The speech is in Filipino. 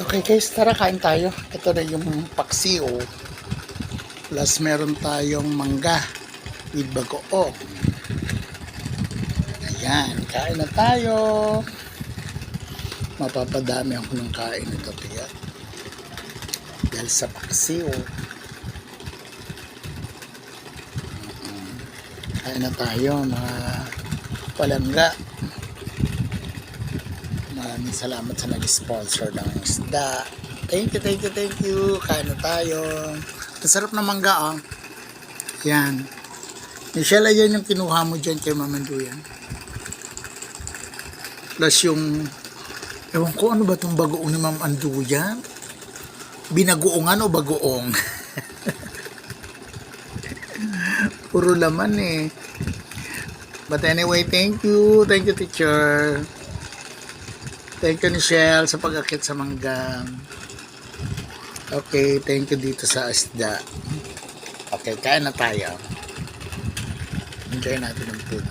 Okay guys, tara kain tayo. Ito na yung paksiw. Plus meron tayong mangga with bagoong. Ayan, kain na tayo. Mapapadami ako ng kain nito tiya. Dahil sa paksiw. Kain na tayo mga palangga. Maraming salamat sa nag-sponsor ng isda. Thank you, thank you, thank you. Kain na tayo. Ang sarap na mangga, oh. Yan. Michelle, ayan yung kinuha mo dyan kay Mamanduyan. Plus yung, ewan ko ano ba itong bagoong ni Ma'am Anduyan? Binagoongan o bagoong? Puro laman eh. But anyway, thank you. Thank you, teacher. Thank you, Michelle, sa pag-akit sa manggang. Okay, thank you dito sa isda. Okay, kain na tayo. Enjoy natin ang food.